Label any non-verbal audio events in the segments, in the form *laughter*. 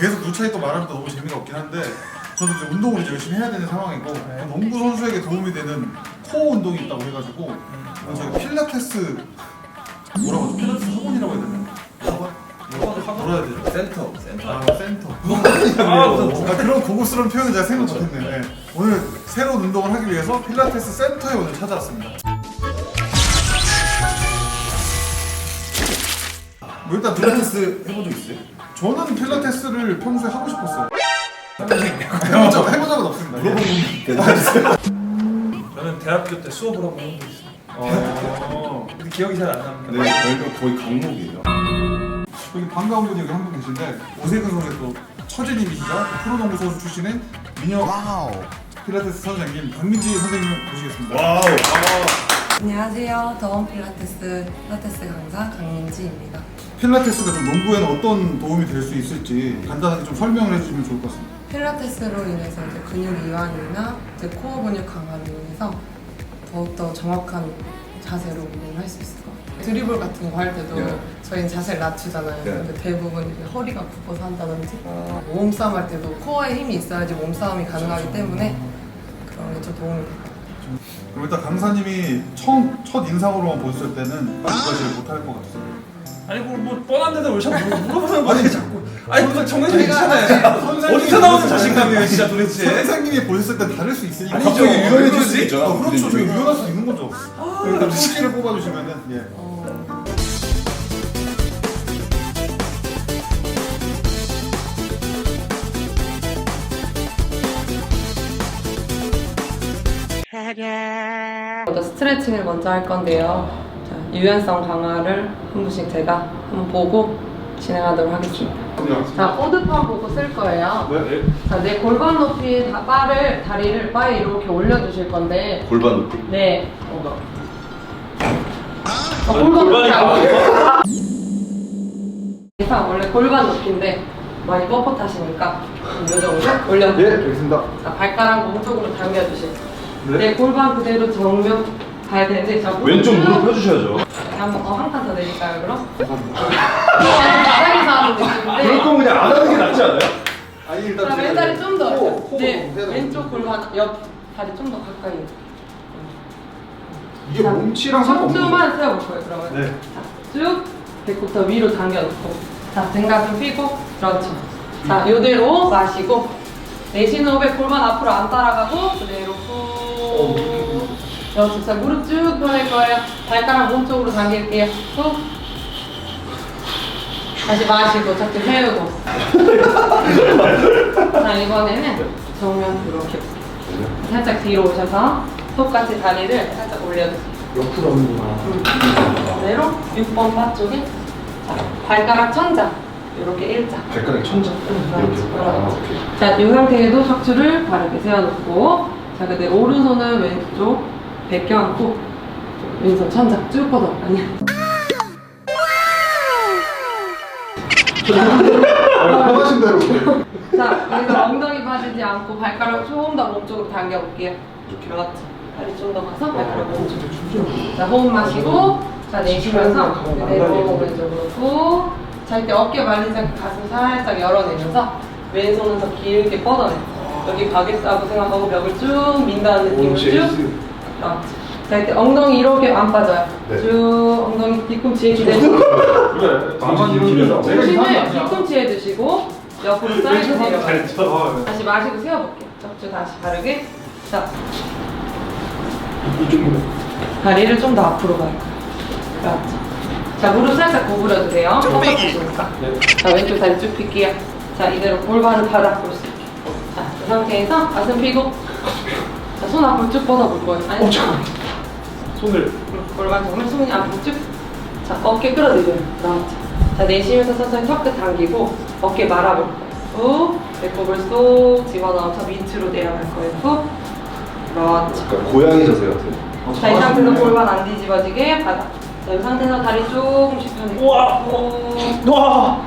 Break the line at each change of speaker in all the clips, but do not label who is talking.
계속 누차이 또 말하면 또 너무 재미가 없긴 한데 저도 이제 운동을 이제 열심히 해야 되는 상황이고 농구 선수에게 도움이 되는 코어 운동이 있다고 해가지고 저희 필라테스 뭐라고 하죠? 필라테스 학원이라고 해야 되나? 학원? 뭐라 해야 되죠?
센터 센터
아 센터 아, 그런 고급스러운 표현을 제가 생각 못했네 네. 오늘 새로운 운동을 하기 위해서 필라테스 센터에 오늘 찾아왔습니다 뭐 일단 필라테스
필라테스 해본 적 있어요?
저는 필라테스를 평소에 하고 싶었어요. 해본 적, 해본 적은 없습니다. 예.
저는 대학교 때 수업을 한번 한적 있어요.
어,
근데 기억이 잘 안 납니다.
네 저희가 거의 강목이에요.
여기 반가운 분이 여기 한 분 계신데 오세근 선수의 또 처제님이시죠 프로농구 선수 출신인 민혁 필라테스 선생님 강민지 선생님 모시겠습니다.
와우
안녕하세요. 더원 필라테스 필라테스 강사 강민지입니다.
필라테스가 좀 농구에는 어떤 도움이 될 수 있을지 간단하게 좀 설명을 해주시면 좋을 것 같습니다.
필라테스로 인해서 이제 근육 이완이나 이제 코어 근육 강화를 인해서 더욱더 정확한 자세로 운동을 할 수 있을 것 같아요. 드리블 같은 거 할 때도
네.
저희는 자세를 낮추잖아요.
네.
근데 대부분 이제 허리가 굽어서 한다든지
아.
몸싸움 할 때도 코어에 힘이 있어야지 몸싸움이 가능하기 때문에 그런 게 좀 도움이 될것같
그럼 일단 강사님이 처음 첫 인상으로만 보셨을 때는 여기까지를 못할 것 같아요.
아니 뭐, 뭐 뻔한 데다 왜 자꾸 물어보는 거야 자꾸. 아니 무슨 정해져 있잖아요. 어디서 나오는 자신감이에요 진짜 도대체.
선생님이 보셨을 땐 다를 수 있으니까
아니죠.
갑자기 유연해질
그러지.
수 있잖아
어, 그렇죠. 저희
근데
유연할 수 있는 거죠. 일단 수시를 뽑아주시면은 예.
어, 먼저 스트레칭을 먼저 할 건데요. 자, 유연성 강화를 한 분씩 제가 한번 보고 진행하도록 하겠습니다. 자, 포드판 보고 쓸 거예요.
네.
자, 내 골반 높이의 다- 바를 다리를 바에 이렇게 올려 주실 건데,
골반 높이
네. 어, 골반 높이 안 올려. 이상 원래 골반 높이인데 많이 뻣뻣하시니까 이 정도 올려주세요.
예, 알겠습니다.
자, 발가락 몸 쪽으로 당겨주세 요.
네.
내 골반 그대로 정면 가야 되는데 자,
왼쪽
쭉-
무릎 펴주셔야죠
한번 어, 한칸 더 내릴까요 그럼? 바닥에서 하는 느낌인데
그럴 거면 그냥 안 하는 게 낫지 않아요?
아니 일단
자, 왼다리 좀 더.
코, 코
네,
해야
왼쪽 골반 옆 다리 좀 더 가까이.
이게
자,
몸치랑 상관없는 거예요.
척추만 세워볼 거예요, 그러면.
네.
자, 쭉 배꼽부터 위로 당겨놓고. 자, 등가 좀 펴고. 그렇죠. 자, 요대로 마시고. 내쉬는 호흡에 골반 앞으로 안 따라가고, 그대로 후. 그렇죠. 자, 무릎 쭉 펴낼 거예요. 발가락 몸쪽으로 당길게요. 후. 다시 마시고, 척추 세우고. *laughs* 자, 이번에는 정면 이렇게. 살짝 뒤로 오셔서 똑같이 다리를 살짝 올려주세요.
옆으로 하는구나.
그대로 6번 바 쪽에 자, 발가락 천장 이렇게 일자
발가락 천장
그렇지,
이렇게 아
그렇지.
오케이
자, 이 상태에도 척추를 바르게 세워놓고 자, 그대로 오른손은 왼쪽 베껴 안고 왼손 천장 쭉 뻗어 아니야
아, 편하신 대로.
자, 여기서 엉덩이 빠지지 않고 발가락 조금 더 몸쪽으로 당겨볼게요 그렇지 다리 좀 더 가서 발가락 몸쪽으로 자, 호흡 마시고 자, 내쉬면서 그대로 왼쪽으로 후. 자, 이때 어깨 말리지 않고 가슴 살짝 열어내면서 왼손은 더 길게 뻗어내. 여기 가겠다고 생각하고 벽을 쭉 민다는 느낌을 쭉. 그렇지. 자, 이때 엉덩이 이렇게 안 빠져요.
네.
쭉 엉덩이 뒤꿈치에 기대.
그래. 나만
중심을
아니야.
뒤꿈치에 두시고 옆으로 사이드 내려가요.
아,
다시 마시고 세워볼게요. 척추 다시 바르게. 자, 다리를 좀 더 앞으로. 그렇죠. 자, 무릎 살짝 구부려 주세요. 뻣뻣하시니까. 자, 왼쪽 다리 쭉 펴게요. 자, 이대로 골반을 바닥 볼수 상태에서 가슴 펴고. 자, 손 앞으로 쭉 뻗어볼 거예요. 아니,
손을
음, 골반 정면 손이 앞으로 쭉. 자, 어깨 끌어들여요. 그렇죠. 자, 내쉬면서 천천히 턱끝 당기고 어깨 말아볼 거예요. 후. 배꼽을 쏙 집어넣어서 밑으로 내려갈 거예요. 후. 그렇죠.
약간 고양이 자세 같아요
자, 이 상태로 골반 안 뒤집어지게 바닥. 자, 이 상태에서 다리 조금씩 펴내고.
우와.
후.
와.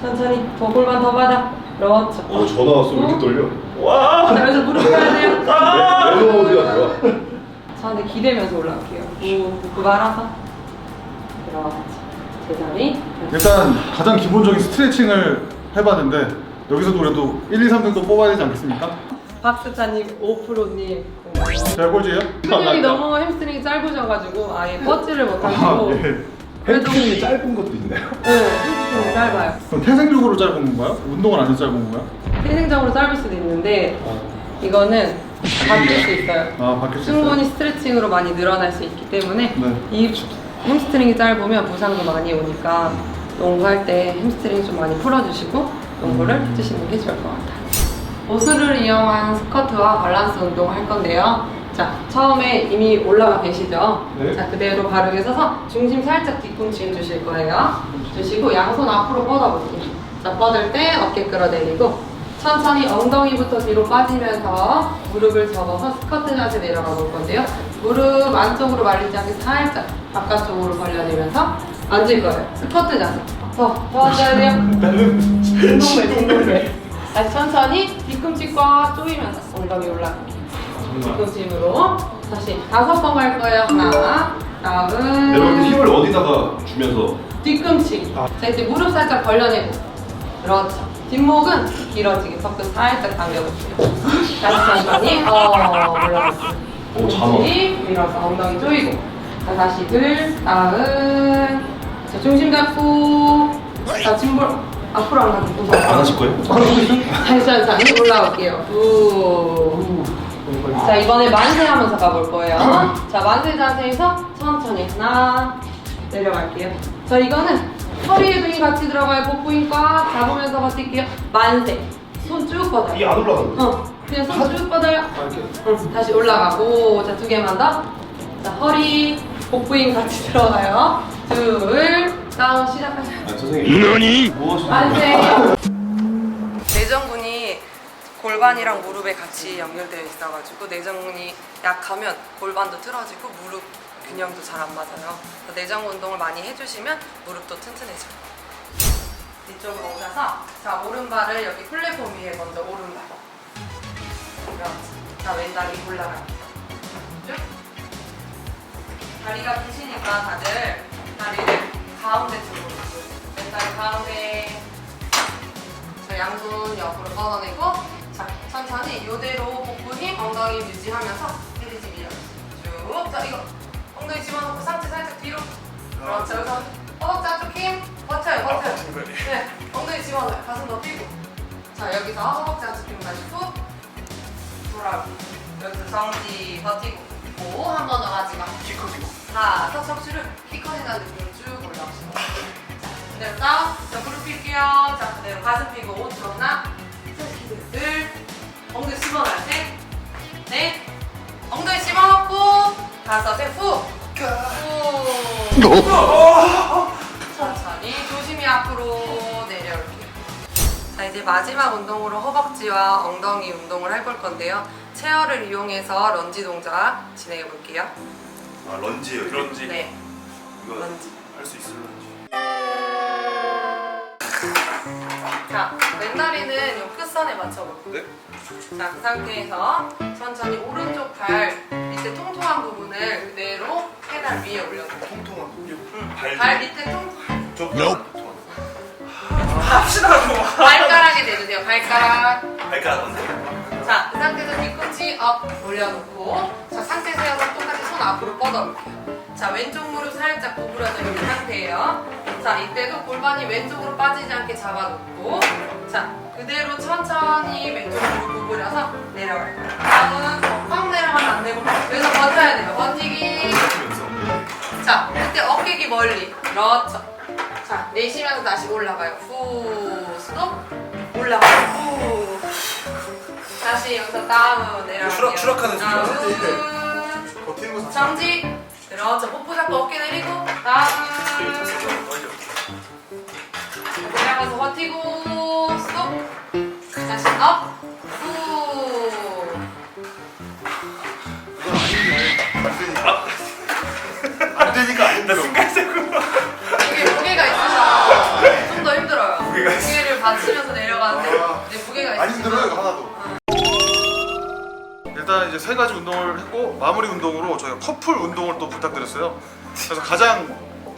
천천히 더 골반 더 바닥. 그렇죠.
어 전화 왔어 왜 이렇게 떨려
와.
자, 여기서 무릎 펴야 돼요.
멜로 어디가 좋아 *laughs*
저한테 기대면서 올라갈게요. 후. 그 말아서. 그렇죠. 제자리.
일단 가장 기본적인 스트레칭을 해봤는데 여기서도 그래도 1, 2, 3등도 뽑아야 되지 않겠습니까?
박스차님, 오프로님.
제가 꼴찌예요?
햄스트링이 너무 햄스트링이 짧으셔가지고 아예 뻗지를
아,
못하시고.
예.
햄스트링이 짧은 것도 있나요?
네, 햄스트링이 짧아요.
그럼 태생적으로 짧은 건가요? 운동을 안 해서 짧은 건가요?
태생적으로 짧을 수도 있는데 이거는 바뀔 수 있어요.
아 바뀔 수 있어요?
충분히 스트레칭으로 많이 늘어날 수 있기 때문에
네.
이 햄스트링이 짧으면 부상도 많이 오니까 농구할 때 햄스트링 좀 많이 풀어주시고 농구를
음.
해주시는 게 좋을 것 같아요. 보수를 이용한 스쿼트와 밸런스 운동을 할 건데요. 자, 처음에 이미 올라가 계시죠?
네.
자, 그대로 바르게 서서 중심 살짝 뒤꿈치 주실 거예요. 주시고 양손 앞으로 뻗어볼게요. 자, 뻗을 때 어깨 끌어내리고 천천히 엉덩이부터 뒤로 빠지면서 무릎을 접어서 스쿼트 자세 내려가 볼 건데요. 무릎 안쪽으로 말리지 않게 살짝 바깥쪽으로 벌려내면서 앉을 거예요. 스쿼트 자세. 더, 더 앉아야 돼요. *laughs* 운동배, 운동배. 다시 천천히 뒤꿈치 꽉 조이면서 엉덩이. 뒤 힘으로 다시 다섯 번 갈 거예요. 하나, 다음.
내가 힘을 어디다가 주면서
뒤꿈치. 자 이제 무릎 살짝 벌려내고. 그렇죠. 뒷목은 길어지게 턱도 살짝 당겨볼게요. 다시 천천히 어 올라갔어요.
오.
뒤꿈치 밀어서 엉덩이 조이고. 자 다시 둘, 다음. 자 중심 잡고. 자 뒷목 앞으로 안 무서워.
안 하실 거예요?
다시 천천히 올라올게요. 후. 자 이번에 만세 하면서 가볼 거예요. 자 만세 자세에서 천천히 하나 내려갈게요. 자 이거는 허리에도 힘 같이 들어가요. 복부 힘꽉 잡으면서 버틸게요. 만세. 손 쭉 뻗어요.
이게 안 올라가는데
어 그냥 손 쭉 뻗어요.
아, 이렇게
응, 다시 올라가고 자 두 개만 더. 자 허리 복부 힘 같이 들어가요. 둘 다운 시작하세요.
아 선생님 뭐 하시는
만세. 내전근이 골반이랑 무릎에 같이 연결되어 있어가지고 내전근이 약하면 골반도 틀어지고 무릎 균형도 잘 안 맞아요. 내전 운동을 많이 해주시면 무릎도 튼튼해져요. 이쪽으로 오셔서 자 오른발을 여기 플랫폼 위에 먼저 오른발. 자 왼다리 올라갈게요. 쭉. 다리가 기시니까 다들 다리를 가운데 쪽으로. 왼다리 가운데. 자, 양손 옆으로 뻗어내고 자, 천천히 이대로 복부 힘, 엉덩이 유지하면서 때리지 밀어 쭉. 자, 이거 엉덩이 집어넣고 상체 살짝 뒤로. 그렇죠. 여기서 허벅지 안쪽 힘 버텨요, 버텨요. 네, 엉덩이 집어넣어요. 가슴 더 펴고. 자, 여기서 허벅지 안쪽 힘 다시 훅 돌아오고 여기서 정지 버티고. 오, 한 번 더 마지막
키 커지고.
자, 턱 척추를 키 커진다는 느낌으로 쭉 올라오시고. 자, 그대로 다운. 자, 무릎 필게요. 자, 그대로 가슴 펴고 5초 하나 셋넷 엉덩이 집어넣고 다섯 셋후 천천히 조심히 앞으로 내려올게요 자 이제 마지막 운동으로 허벅지와 엉덩이 운동을 해볼 건데요 체어를 이용해서 런지 동작 진행해 볼게요
아 런지예요. 런지.
네
이거
런지
할 수 있어요. 런지.
자, 왼다리는 요 끝선에 맞춰볼게요.
네?
자, 그 상태에서 천천히 오른쪽 발 밑에 통통한 부분을 그대로 페달 위에 올려놓고
통통한
응.
발.
발 밑에 통통한
저 통통한.
발가락에 내주세요. 발가락.
발가락 건데.
자, 그 상태에서 뒤꿈치 업 올려놓고 자, 상태 세워서 똑같이 손 앞으로 뻗어볼게요. 자, 왼쪽 무릎 살짝 구부려져 있는 상태예요. 자, 이때도 골반이 왼쪽으로 빠지지 않게 잡아놓고 자, 그대로 천천히 왼쪽 무릎 구부려서 내려갈 거예요. 다음은 확 내려가면 안 되고 여기서 버텨야 돼요. 버티기. 자, 그때 어깨기 멀리. 그렇죠. 자, 내쉬면서 다시 올라가요. 후, 스톱. 올라가요. 후. 다시 여기서 다운 내려가요.
추락- 추락하는
다운.
버티는 거
정지. 그렇죠. 뽀뽀 잡고 어깨 내리고 다운. 내려가서 버티고 스톱. 다시 업. 후.
안 되니까 안 힘들어
이게 무게가 있으셔 좀 더 힘들어요.
무게가 있어.
무게를 받치면서 내려가는데
아.
이제 무게가
안
있으시면
힘들어요 이거 하나도 일단 이제 세 가지 운동을 했고 마무리 운동으로 저희가 커플 운동을 또 부탁드렸어요 그래서 가장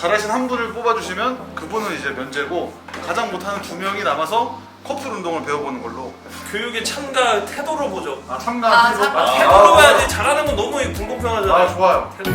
잘하신 한 분을 뽑아주시면 그분은 이제 면제고 가장 못하는 두 명이 남아서 커플 운동을 배워보는 걸로.
교육의 참가 태도로 보죠.
아
아,
참가.
참-
아, 태도로 봐야지 잘하는 건 너무 불공평하잖아.
아 좋아요.
최대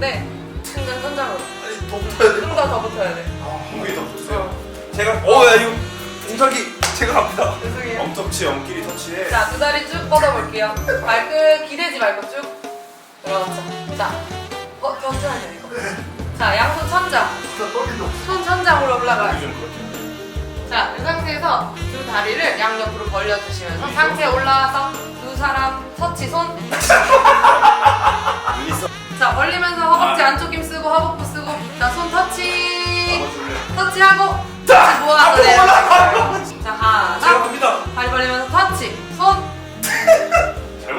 붙었는데 순간 천장으로
아니, 더 붙어야 돼.
좀더 더 붙어야 돼.
엉덩이 더 붙으세요.
제가, 오, 야 이거 공작이 제가 갑니다.
죄송해요.
엄터치, 엄끼리 터치해.
자, 두 다리 쭉 뻗어볼게요. 발끝 기대지 말고 쭉. 그렇죠. 자, 어, 돼, 이거. 자, 양손 천장. 손 천장으로 올라가요. 자, 이 상태에서 두 다리를 양옆으로 벌려주시면서 상체 올라와서 두 사람 터치 손. *laughs* 자, 벌리면서 허벅지 안쪽 힘 쓰고 허벅부 쓰고. 자, 손 터치. 터치하고 다시 모아서 내려가요. 자,
제가
하나.
갑니다.
다리 벌리면서 터치. 손.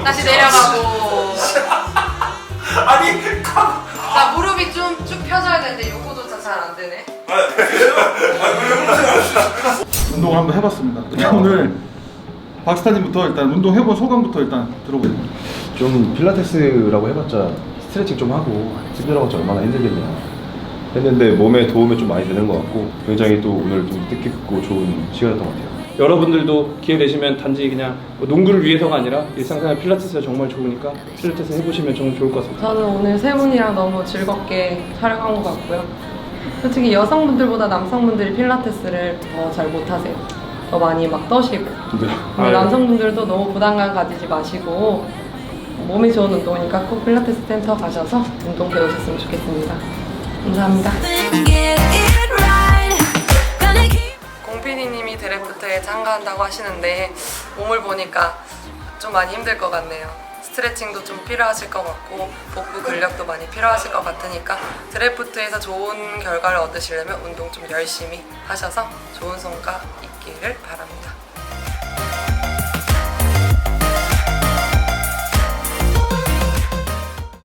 다시 내려가고. *laughs*
아니, 카.
자, 무릎이 좀 쭉 펴져야 되는데 요거조차 잘 안 되네.
운동을 한번 해봤습니다. 일단 오늘 박스타님부터 일단 운동 해본 소감부터 일단 들어보세요.
좀 필라테스라고 해봤자 스트레칭 좀 하고 힘들어봤자 얼마나 힘들겠냐 했는데 몸에 도움이 좀 많이 되는 것 같고 굉장히 또 오늘 좀 뜻깊고 좋은 시간이었던 것 같아요
여러분들도 기회 되시면 단지 그냥 뭐 농구를 위해서가 아니라 일상생활 필라테스가 정말 좋으니까 필라테스 해보시면 정말 좋을 것 같습니다.
저는 오늘 세 분이랑 너무 즐겁게 촬영한 것 같고요. 솔직히 여성분들보다 남성분들이 필라테스를 더 잘 못하세요. 더 많이 막 떠시고. 근데 남성분들도 너무 부담감 가지지 마시고 몸이 좋은 운동이니까 꼭 필라테스 센터 가셔서 운동 배우셨으면 좋겠습니다. 감사합니다. 공PD님이 드래프트에 참가한다고 하시는데 몸을 보니까 좀 많이 힘들 것 같네요. 스트레칭도 좀 필요하실 것 같고 복부 근력도 많이 필요하실 것 같으니까 드래프트에서 좋은 결과를 얻으시려면 운동 좀 열심히 하셔서 좋은 성과 있기를 바랍니다.